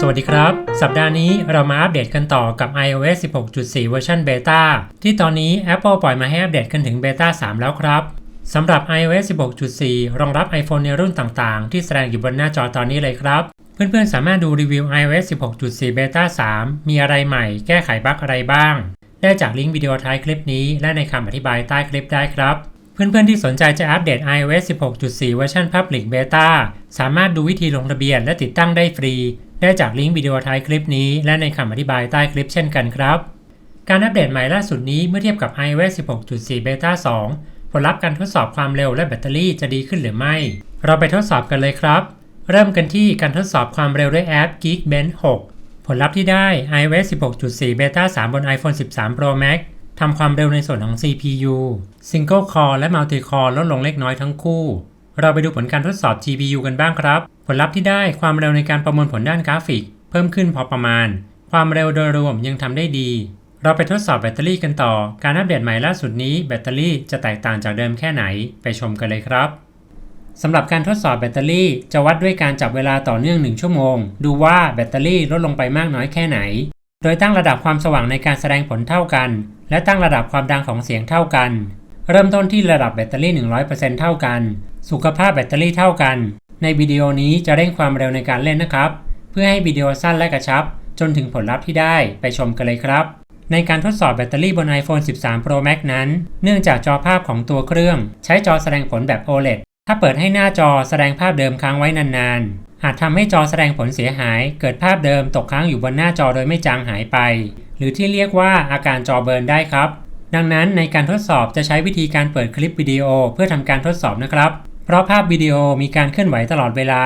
สวัสดีครับ สัปดาห์นี้เรามาอัปเดตกันต่อกับ iOS 16.4 เวอร์ชันเบต้าที่ตอนนี้ Apple ปล่อยมาให้อัปเดตกันถึงเบต้า3 แล้วครับสำหรับ iOS 16.4 รองรับ iPhone ในรุ่นต่างๆ ที่แสดงอยู่บนหน้าจอตอนนี้เลยครับ เพื่อนๆ สามารถดูรีวิว iOS 16.4เบต้า3มีอะไรใหม่ แก้ไขบั๊กอะไรบ้าง ได้จากลิงก์วิดีโอท้ายคลิปนี้ และในคำอธิบายใต้คลิปได้ครับ เพื่อนๆ ที่สนใจจะอัปเดต iOS 16.4 เวอร์ชัน Public Beta สามารถดูวิธีลงทะเบียนและติดตั้งได้ฟรี ได้จากลิงก์วิดีโอท้ายคลิปนี้และในคำอธิบายใต้คลิปเช่นกันครับ การอัปเดตใหม่ล่าสุดนี้เมื่อเทียบกับ iOS 16.4 Beta 2 ผลลัพธ์การทดสอบความเร็วและแบตเตอรี่จะดีขึ้นหรือไม่ เราไปทดสอบกันเลยครับ เริ่มกันที่การทดสอบความเร็วด้วยแอป Geekbench 6 ผลลัพธ์ที่ได้ iOS 16.4 Beta 3 บน iPhone 13 Pro Max ทำความเร็วในส่วนของ CPU Single Core และ Multi Core ลดลงเล็กน้อยทั้งคู่ เราไปดูผลการทดสอบ GPU กันบ้างครับ ผลลัพธ์ที่ได้ความเร็วในการประมวลผลด้านกราฟิก เพิ่มขึ้นพอประมาณ ความเร็วโดยรวมยังทำได้ดี เราไปทดสอบแบตเตอรี่กันต่อ การอัปเดตใหม่ล่าสุดนี้แบตเตอรี่จะแตกต่างจากเดิมแค่ไหนไปชมกันเลยครับสำหรับการทดสอบแบตเตอรี่จะวัดด้วยการจับเวลาต่อเนื่อง 1 ชั่วโมง ดูว่าแบตเตอรี่ลดลงไปมากน้อยแค่ไหน โดยตั้งระดับความสว่างในการแสดงผลเท่ากัน และตั้งระดับความดังของเสียงเท่ากัน เริ่มต้นที่ระดับแบตเตอรี่ 100%เท่ากัน สุขภาพแบตเตอรี่เท่ากัน ในวิดีโอนี้จะเร่งความเร็วในการเล่นนะครับ เพื่อให้วิดีโอสั้นและกระชับ จนถึงผลลัพธ์ที่ได้ไปชมกันเลยครับ ในการทดสอบแบตเตอรี่บน iPhone 13 Pro Max นั้น เนื่องจากจอภาพของตัวเครื่อง ใช้จอแสดงผลแบบ OLED ถ้าเปิดให้หน้าจอแสดงภาพเดิมค้างไว้นานๆ อาจทำให้จอแสดงผลเสียหาย เกิดภาพเดิมตกค้างอยู่บนหน้าจอโดยไม่จางหายไป หรือที่เรียกว่าอาการจอเบิร์นได้ครับ ดังนั้นในการทดสอบจะใช้วิธีการเปิดคลิปวิดีโอเพื่อทำการทดสอบนะครับ เพราะภาพวิดีโอมีการเคลื่อนไหวตลอดเวลา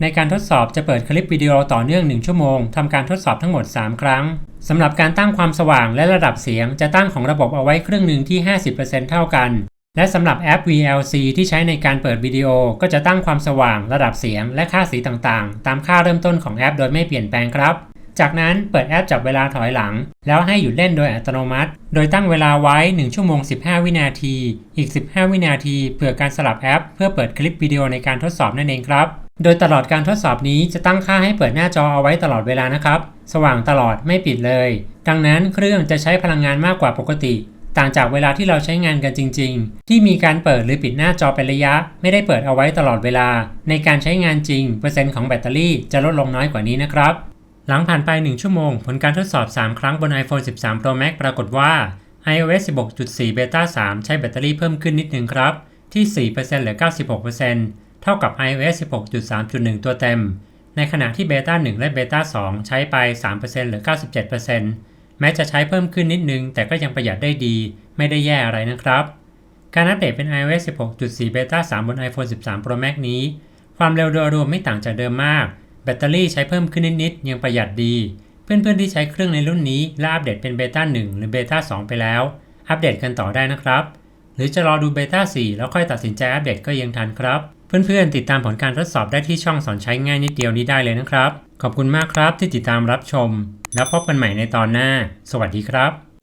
ในการทดสอบจะเปิดคลิปวิดีโอต่อเนื่อง 1 ชั่วโมงทำการทดสอบทั้งหมด 3 ครั้งสำหรับการตั้งความสว่างและระดับเสียงจะตั้งของระบบเอาไว้ครึ่งหนึ่งที่ 50%เท่ากัน และสำหรับแอป VLC ที่ใช้ในการเปิดวิดีโอก็จะตั้งความสว่าง ระดับเสียง และค่าสีต่างๆ ตามค่าเริ่มต้นของแอป โดยไม่เปลี่ยนแปลงครับ จากนั้นเปิดแอปจับเวลาถอยหลัง แล้วให้หยุดเล่นโดยอัตโนมัติ โดยตั้งเวลาไว้ 1 ชั่วโมง 15 วินาที อีก 15 วินาทีเผื่อการสลับแอป เพื่อเปิดคลิปวิดีโอในการทดสอบนั่นเองครับ โดยตลอดการทดสอบนี้จะตั้งค่าให้เปิดหน้าจอเอาไว้ตลอดเวลานะครับ สว่างตลอดไม่ปิดเลย ดังนั้นเครื่องจะใช้พลังงานมากกว่าปกติ ต่างจากเวลาที่เราใช้งานกันจริง ๆ ที่มีการเปิดหรือปิดหน้าจอเป็นระยะ ไม่ได้เปิดเอาไว้ตลอดเวลา ในการใช้งานจริง เปอร์เซ็นต์ของแบตเตอรี่จะลดลงน้อยกว่านี้นะครับ หลังผ่านไป 1 ชั่วโมง ผลการทดสอบ 3 ครั้งบน iPhone 13 Pro Max ปรากฏว่า iOS 16.4 Beta 3 ใช้แบตเตอรี่เพิ่มขึ้นนิดนึงครับ ที่ 4%เหลือ 96%เท่ากับ iOS 16.3.1 ตัวเต็ม ในขณะที่ Beta 1 และ Beta 2 ใช้ไป 3%เหลือ 97%แม้จะใช้เพิ่มขึ้นนิดนึง แต่ก็ยังประหยัดได้ดี ไม่ได้แย่อะไรนะครับ การอัปเดตเป็น iOS 16.4 Beta 3 บน iPhone 13 Pro Max นี้ ความเร็วโดยรวมไม่ต่างจากเดิมมาก แบตเตอรี่ใช้เพิ่มขึ้นนิดๆยังประหยัดดี เพื่อนๆที่ใช้เครื่องในรุ่นนี้และอัปเดตเป็นเบต้า1หรือเบต้า2ไปแล้ว อัปเดตกันต่อได้นะครับ หรือจะรอดูเบต้า4แล้วค่อยตัดสินใจอัปเดตก็ยังทันครับ เพื่อนๆติดตามผลการทดสอบได้ที่ช่องสอนใช้ง่ายนิดเดียวนี้ได้เลยนะครับ ขอบคุณมากครับที่ติดตามรับชม แล้วพบกันใหม่ในตอนหน้า สวัสดีครับ